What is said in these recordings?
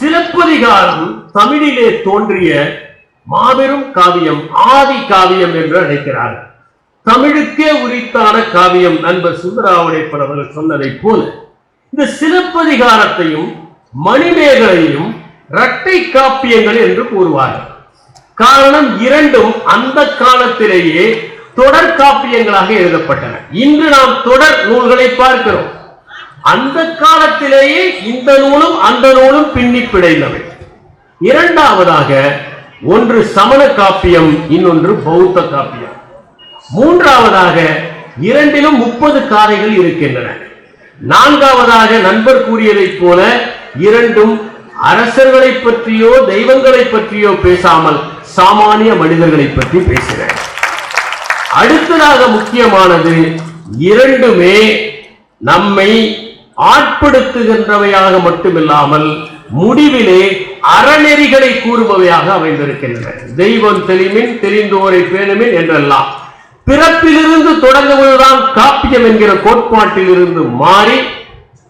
சிலப்பதிகாரம் தமிழிலே தோன்றிய மாபெரும் காவியம் ஆதி காவியம் என்று அழைக்கிறார். தமிழுக்கே உரித்தான காவியம் நண்பர் சுந்தராவுடைப்பன் அவர்கள் சொன்னதைப் போல இந்த சிலப்பதிகாரத்தையும் மணிமேகலையும் இரட்டை காப்பியங்கள் என்று கூறுவார்கள். காரணம் இரண்டும் அந்த காலத்திலேயே தொடர் காப்பியங்களாக எழுதப்பட்டன. இன்று நாம் தொடர் நூல்களை பார்க்கிறோம். அந்த காலத்திலேயே இந்த நூலும் அந்த நூலும் பின்னி பிழைந்தவை இரண்டாவதாக ஒன்று சமண காப்பியம் இன்னொன்று பௌத்த காப்பியம். மூன்றாவதாக இரண்டிலும் முப்பது காதைகள் இருக்கின்றன. நான்காவதாக நண்பர் கூறியதைப் போல இரண்டும் அரசர்களை பற்றியோ தெய்வங்களை பற்றியோ பேசாமல் சாமானிய மனிதர்களை பற்றி பேசுகிறேன் அடுத்ததாக முக்கியமானது இரண்டுமே நம்மை ஆட்படுத்துகின்றவையாக மட்டுமில்லாமல் முடிவிலே அறநெறிகளை கூறுபவையாக அமைந்திருக்கின்றன. தெய்வம் தெளிமின் தெரிந்தோரை பேணுமின் என்றெல்லாம். பிறப்பிலிருந்து தொடங்குவதுதான் காப்பியம் என்கிற கோட்பாட்டில் இருந்து மாறி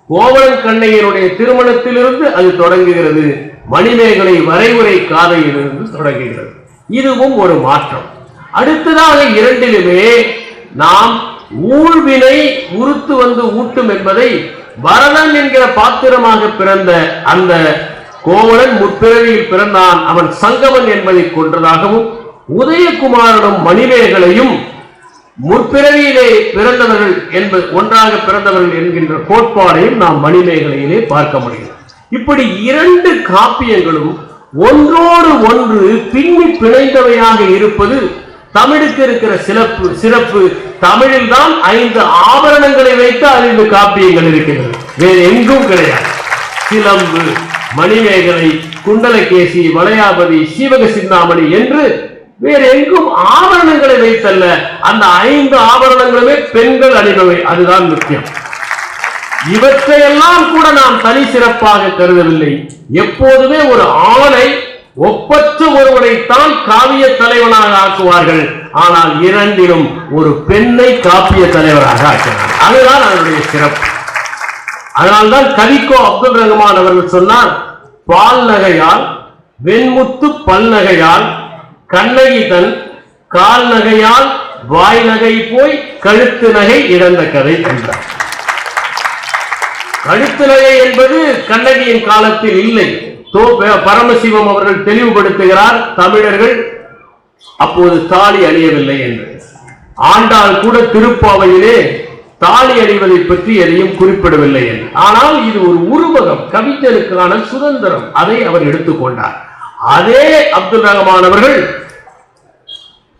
கோவலன் கண்ணையனுடைய திருமணத்திலிருந்து அது தொடங்குகிறது. மணிமேகலை வரைவுரை காதையிலிருந்து தொடங்குகிறது. இதுவும் ஒரு மாற்றம். அடுத்ததாக இரண்டிலுமே நாம் ஊழ்வினை உறுத்து வந்து ஊட்டும் என்பதை பரதன் என்கிற பாத்திரமாக பிறந்த அந்த கோவலன் முற்பிறவியில் பிறந்தான். அவன் சங்கமன் என்பதை கொன்றதாகவும் உதயகுமாரனும் மணிமேகலையும் முற்பிறவியிலே பிறந்தவர்கள் என்பது ஒன்றாக பிறந்தவர்கள் என்கின்ற கோட்பாடையும் நாம் மணிமேகலையிலே பார்க்க முடியும். இப்படி இரண்டு காப்பியங்களும் ஒன்றோடு ஒன்று பின்னி பிணைந்தவையாக இருப்பது தமிழுக்கு இருக்கிற சிறப்பு சிறப்பு தமிழில் தான் ஐந்து ஆபரணங்களை வைத்து ஐந்து காப்பியங்கள் இருக்கின்றன. வேறு எங்கும் கிடையாது. சிலம்பு மணிமேகலை குண்டலகேசி வளையாபதி சீவக சிந்தாமணி என்று வேறு எங்கும் ஆபரணங்களை வைத்தல்ல. அந்த ஐந்து ஆபரணங்களுமே பெண்கள் அணிபவை. அதுதான் முக்கியம். இவற்றையெல்லாம் கூட நாம் தனி சிறப்பாக கருதவில்லை. எப்போதுமே ஒரு ஆணை ஒப்பற்ற ஒருவனைத்தான் காவிய தலைவனாக ஆக்குவார்கள். ஆனால் இரண்டிலும் ஒரு பெண்ணை காப்பிய தலைவராக ஆக்கினார். அதுதான் அதனுடைய சிறப்பு. அதனால்தான் கவிக்கோ அப்துல் ரஹ்மான் அவர்கள் சொன்னார் பால் நகையால் வெண்முத்து பல்நகையால் கண்ணகி தன் கால் நகையால் வாய் நகை போய் கழுத்து நகை இழந்த கதை என்றார் கழுத்து நகை என்பது கண்ணகியின் காலத்தில் இல்லை. தோ பரமசிவம் அவர்கள் தெளிவுபடுத்துகிறார் தமிழர்கள் அப்போது தாலி அணியவில்லை என்று. ஆண்டாள் கூட திருப்பாவையிலே தாலி அணிவதை பற்றி எதையும் குறிப்பிடவில்லை என்று. ஆனால் இது ஒரு உருவகம் கவிஞருக்கான சுதந்திரம் அதை அவர் எடுத்துக்கொண்டார் அதே அப்துல் ரஹமான் அவர்கள்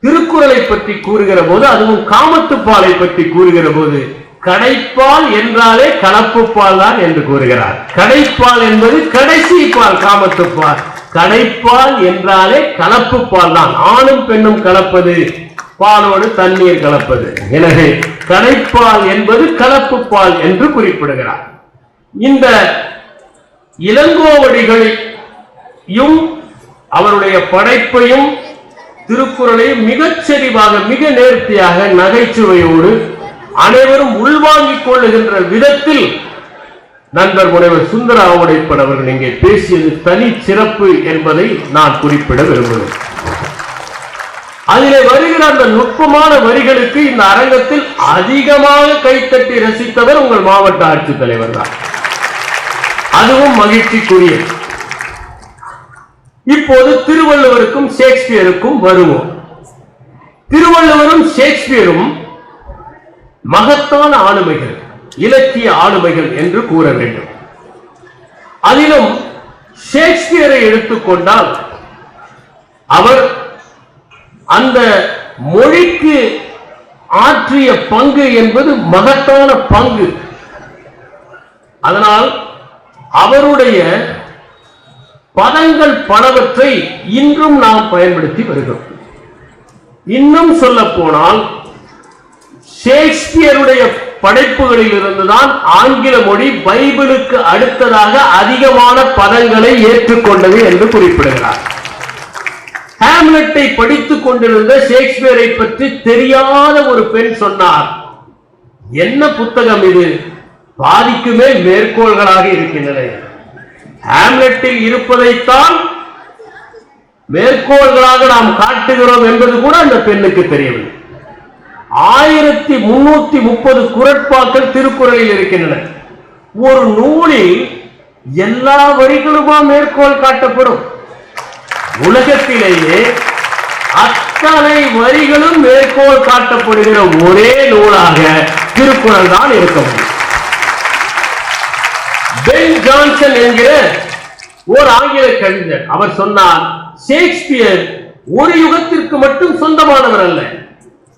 திருக்குறளை பற்றி கூறுகிற போது அதுவும் காமத்துப்பாலை பற்றி கூறுகிற போது கடைப்பால் என்றாலே கலப்பு பால் தான் என்று கூறுகிறார். கடைப்பால் என்பது கடைசி பால் காமத்துப்பால். கடைப்பால் என்றாலே கலப்பு பால் தான் ஆணும் பெண்ணும் கலப்பது பாலோடு தண்ணீர் கலப்பது. எனவே கடைப்பால் என்பது கலப்பு பால் என்று குறிப்பிடுகிறார். இந்த இளங்கோவடிகளையும் அவருடைய படைப்பையும் திருக்குறளையும் மிகச் செறிவாக மிக நேர்த்தியாக நகைச்சுவையோடு அனைவரும் உள்வாங்கிக் கொள்ளுகின்ற விதத்தில் நண்பர் முனைவர் சுந்தர ஆவுடைப்பன் அவர்கள் இங்கே பேசியது தனி சிறப்பு என்பதை நான் குறிப்பிட விரும்புகிறேன். அதிலே வருகிற அந்த நுட்பமான வரிகளுக்கு இந்த அரங்கத்தில் அதிகமாக கைத்தட்டி ரசித்தவர் உங்கள் மாவட்ட ஆட்சித்தலைவர் தான். அதுவும் மகிழ்ச்சிக்குரியது இப்போது திருவள்ளுவருக்கும் ஷேக்ஸ்பியருக்கும் வருவோம். திருவள்ளுவரும் ஷேக்ஸ்பியரும் மகத்தான ஆளுமைகள். இலக்கிய ஆளுமைகள் என்று கூற வேண்டும். அதிலும் ஷேக்ஸ்பியரை எடுத்துக்கொண்டால் அவர் அந்த மொழிக்கு ஆற்றிய பங்கு என்பது மகத்தான பங்கு. அதனால் அவருடைய பதங்கள் பலவற்றை இன்றும் நாம் பயன்படுத்தி வருகிறோம். இன்னும் சொல்ல போனால் ஷேக்ஸ்பியருடைய படைப்புகளில் இருந்துதான் ஆங்கில மொழி பைபிளுக்கு அடுத்ததாக அதிகமான பதங்களை ஏற்றுக்கொண்டது என்று குறிப்பிடுகிறார். ஹேம்லெட்டை படித்துக் கொண்டிருந்த ஷேக்ஸ்பியரை பற்றி தெரியாத ஒரு பெண் சொன்னார் என்ன புத்தகம் இது? பாதிக்குமே மேற்கோள்களாக இருக்கின்றன. ஹேம்லெட்டில் இருப்பதைத்தான் மேற்கோள்களாக நாம் காட்டுகிறோம் என்பது கூட அந்த பெண்ணுக்கு தெரியவில்லை. ஆயிரத்தி முன்னூத்தி முப்பது குரட்பாக்கள் திருக்குறளில் இருக்கின்றன. ஒரு நூலில் எல்லா வரிகளுமா மேற்கோள் காட்டப்படும்? உலகத்திலேயே அத்தனை வரிகளும் மேற்கோள் காட்டப்படுகிற ஒரே நூலாக திருக்குறள் தான் இருக்க முடியும். பென் ஜான்சன் என்கிற ஓர் ஆங்கில கவிஞர் அவர் சொன்னார் ஷேக்ஸ்பியர் ஒரு யுகத்திற்கு மட்டும் சொந்தமானவர் அல்ல.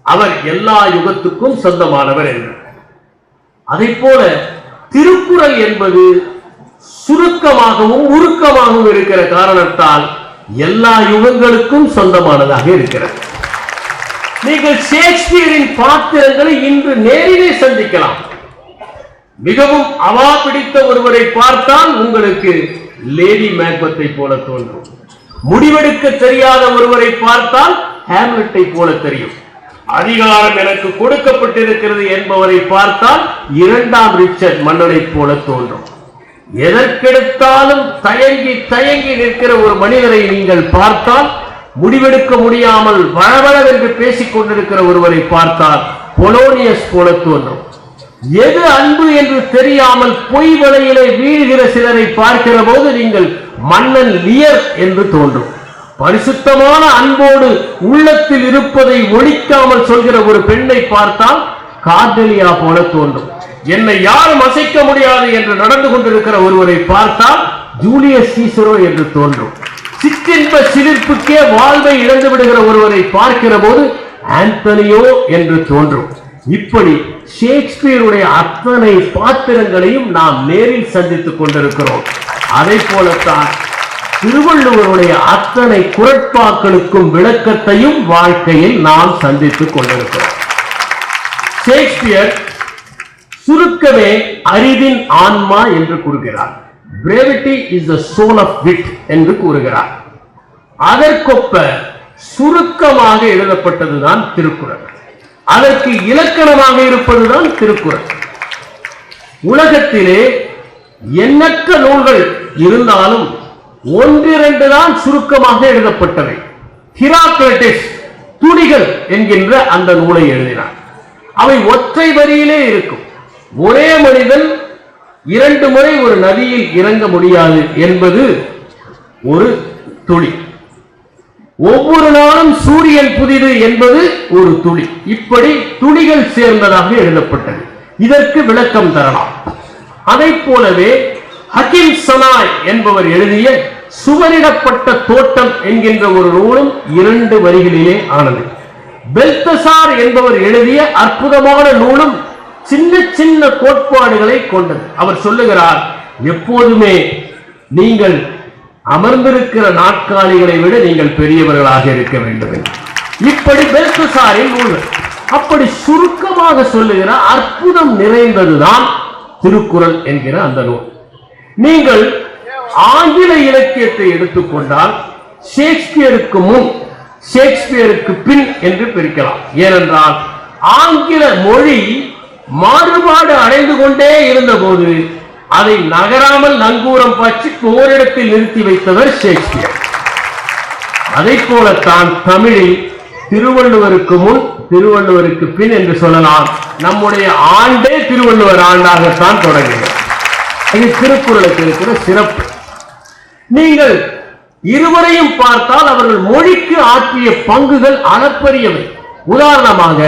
அவர் எல்லா யுகத்துக்கும் சொந்தமானவர் என்று. அதைப் போல திருக்குறள் என்பது சுருக்கமாகவும் உருக்கமாகவும் இருக்கிற காரணத்தால் எல்லா யுகங்களுக்கும் சொந்தமானதாக இருக்கிறது. நீங்கள் ஷேக்ஸ்பியரின் பாத்திரங்களை இன்று நேரிலே சந்திக்கலாம். மிகவும் அவா பிடித்த ஒருவரை பார்த்தால் உங்களுக்கு லேடி மேக்பத்தை போல தோன்றும். முடிவெடுக்க தெரியாத ஒருவரை பார்த்தால் ஹேம்லெட்டை போல தெரியும். அதிகாரம் எனக்கு கொடுக்கப்பட்டிருக்கிறது என்பவரை பார்த்தால் இரண்டாம் ரிச்சர்ட் மன்னனைப் போல தோன்றும். எதற்கெடுத்தாலும் தயங்கி தயங்கி நிற்கிற ஒரு மனிதரை நீங்கள் பார்த்தால் முடிவெடுக்க முடியாமல் வளவளவென்று பேசிக் கொண்டிருக்கிற ஒருவரை பார்த்தால் பொலோனியஸ் போல தோன்றும். எது அன்பு என்று தெரியாமல் பொய் வலையிலே வீழ்கிற சிலரை பார்க்கிற போது நீங்கள் மன்னன் லியர் என்று தோன்றும். பரிசுத்தமான அன்போடு உள்ளத்தில் இருப்பதை ஒழிக்காமல் சொல்கிற ஒரு பெண்ணை பார்த்தால் கார்டலியா போல தோன்றும். என்னை யாரும் அசைக்க முடியாது என்று நடந்து கொண்டிருக்கிற ஒருவரை பார்த்தால் ஜூலியஸ் சீசரோ என்று தோன்றும். சிற்றின்ப சிலிர்ப்புக்கே வாழ்வை இழந்து விடுகிற ஒருவரை பார்க்கிற போது ஆந்தனியோ என்று தோன்றும். இப்படி ஷேக்ஸ்பியருடைய அத்தனை பாத்திரங்களையும் நாம் நேரில் சந்தித்துக் கொண்டிருக்கிறோம். அதை போலத்தான் திருவள்ளுவருடைய அத்தனை குரட்பாக்களுக்கும் விளக்கத்தையும் வாழ்க்கையில் நாம் சந்தித்துக் கொண்டிருக்கிறோம். ஷேக்ஸ்பியர் சுருக்கமே அறிவின் ஆன்மா என்று கூறுகிறார். Brevity is the soul of wit என்று கூறுகிறார். அதற்கொப்ப சுருக்கமாக எழுதப்பட்டதுதான் திருக்குறள். அதற்கு இலக்கணமாக இருப்பதுதான் திருக்குறள். உலகத்திலே எண்ணற்ற நூல்கள் இருந்தாலும் ஒன்றிரண்டு தான் சுருக்கமாக எழுதப்பட்டவை. ஹிராக்ரட்டிஸ் துடிகள் என்கின்ற அந்த நூலை எழுதினார். அவை ஒற்றை வரியிலே இருக்கும். ஒரே மனிதன் இரண்டு முறை ஒரு நதியில் இறங்க முடியாது என்பது ஒரு துளி. ஒவ்வொரு நாளும் சூரியன் புதிது என்பது ஒரு துளி. இப்படி துளிகள் சேர்ந்ததாக எழுதப்பட்டது. இதற்கு விளக்கம் தரலாம். அதைப் போலவே ஹக்கிம் சனாய் என்பவர் எழுதிய சுவரிடப்பட்ட தோட்டம் என்கின்ற ஒரு நூலும் இரண்டு வரிகளிலே ஆனது. பெல்தசார் என்பவர் எழுதிய அற்புதமான நூலும் சின்ன சின்ன கோட்பாடுகளை கொண்டது. அவர் சொல்லுகிறார் எப்போதுமே நீங்கள் அமர்ந்திருக்கிற நாட்காலிகளை விட நீங்கள் பெரியவர்களாக இருக்க வேண்டும். இப்படி பெல்தசாரின் நூல். அப்படி சுருக்கமாக சொல்லுகிற அற்புதம் நிறைந்ததுதான் திருக்குறள் என்கிற அந்த நூல். நீங்கள் ஆங்கில இலக்கியத்தை எடுத்துக்கொண்டால் ஷேக்ஸ்பியருக்கு முன் ஷேக்ஸ்பியருக்கு பின் என்று பிரிக்கலாம். ஏனென்றால் ஆங்கில மொழி மாறுபாடு அடைந்து கொண்டே இருந்தபோது அதை நகராமல் நங்கூரம் பற்றி ஓரிடத்தில் நிறுத்தி வைத்தவர் ஷேக்ஸ்பியர். அதை போலத்தான் தமிழில் திருவள்ளுவருக்கு முன் திருவள்ளுவருக்கு பின் என்று சொல்லலாம். நம்முடைய ஆண்டே திருவள்ளுவர் ஆண்டாகத்தான் தொடங்குகிறது இது திருக்குறளுக்கு இருக்கிற சிறப்பு. நீங்கள் இருவரையும் பார்த்தால் அவர்கள் மொழிக்கு ஆற்றிய பங்குகள் அளப்பரியவை. உதாரணமாக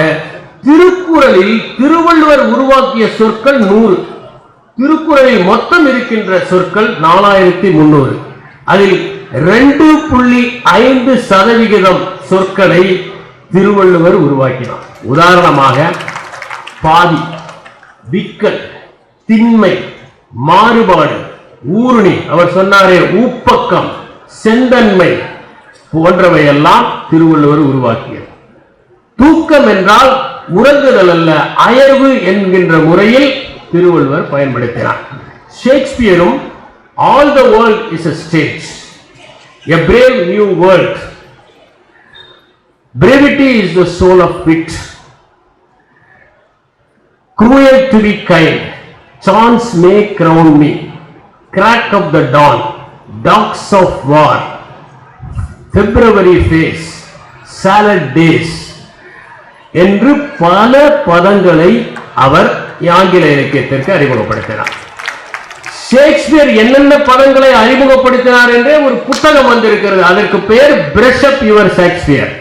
திருக்குறளில் திருவள்ளுவர் உருவாக்கிய சொற்கள் நூறு. திருக்குறளில் மொத்தம் இருக்கின்ற சொற்கள் நாலாயிரத்தி முன்னூறு. அதில் ரெண்டு புள்ளி ஐந்து சதவிகிதம் சொற்களை திருவள்ளுவர் உருவாக்கினார். உதாரணமாக பாதி விக்கல் திண்மை மாறுபாடு ஊருணி. அவர் சொன்னாரே ஊப்பக்கம் செந்தன்மை போன்றவையெல்லாம் திருவள்ளுவர் உருவாக்கியது. தூக்கம் என்றால் உறங்குதல் அல்ல அயர்வு என்கின்ற முறையில் திருவள்ளுவர் பயன்படுத்தினார். ஷேக்ஸ்பியரும் all the world is a stage a brave new world brevity is the soul of wit. Cruel to be kind chance may ground me crack of the dawn dogs of war February face salad days என்று பல பதங்களை அவர் ஆங்கில இலக்கியத்திற்கு அறிமுகப்படுத்தினார். Shakespeare என்னென்ன பதங்களை அறிமுகப்படுத்தினார் என்றே ஒரு புத்தகம் வந்திருக்கிறது. அதற்கு பெயர் பிரஷ் அப் யுவர் ஷேக்ஸ்பியர்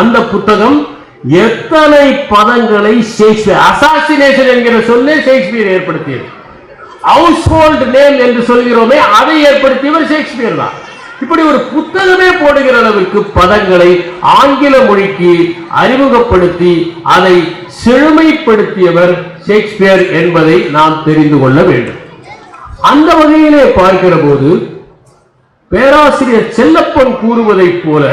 அந்த புத்தகம் எத்தனை பதங்களை ஷேக்ஸ்பியர் அசாசினேஷன் என்கிற சொல்லே ஷேக்ஸ்பியர் ஏற்படுத்தியது. ஹவுஸ் ஹோல்ட் நேம் என்று சொல்கிறோமே அதை ஏற்படுத்தியவர் ஷேக்ஸ்பியர் தான். இப்படி ஒரு புத்தகமே போடுகிற அளவிற்கு பதங்களை ஆங்கில மொழிக்கு அறிமுகப்படுத்தி அதை செழுமைப்படுத்தியவர் ஷேக்ஸ்பியர் என்பதை நாம் தெரிந்து கொள்ள வேண்டும். அந்த வகையிலே பார்க்கிற போது பேராசிரியர் செல்லப்பன் கூறுவதைப் போல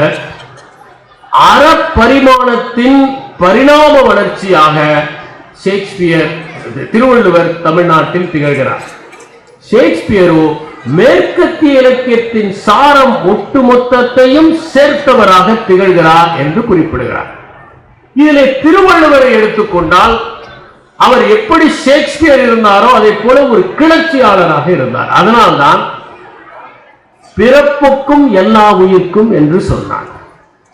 அறப்பரிமாணத்தின் பரிணாம வளர்ச்சியாக ஷேக்ஸ்பியர் திருவள்ளுவர் தமிழ்நாட்டில் திகழ்கிறார். ஷேக்ஸ்பியரோ மேற்கத்திய இலக்கியத்தின் சாரம் ஒட்டுமொத்தத்தையும் சேர்த்தவராக திகழ்கிறார் என்று குறிப்பிடுகிறார். இதிலே திருவள்ளுவரை எடுத்துக்கொண்டால் அவர் எப்படி ஷேக்ஸ்பியர் இருந்தாரோ அதை போல ஒரு கிளர்ச்சியாளராக இருந்தார். அதனால்தான் பிறப்புக்கும் எல்லா உயிர்க்கும் என்று சொன்னார்.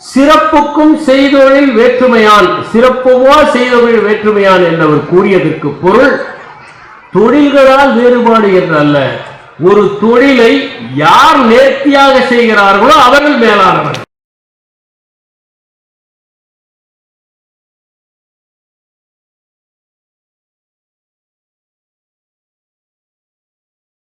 சிறப்புக்கும் செய்தொழில் வேற்றுமையான் சிறப்புவா செய்தொழில் வேற்றுமையான் என்றவர் கூறியதற்கு பொருள் தொழில்களால் வேறுபாடு என்று அல்ல ஒரு தொழிலை யார் நேர்த்தியாக செய்கிறார்களோ அவர்கள் மேலானவர்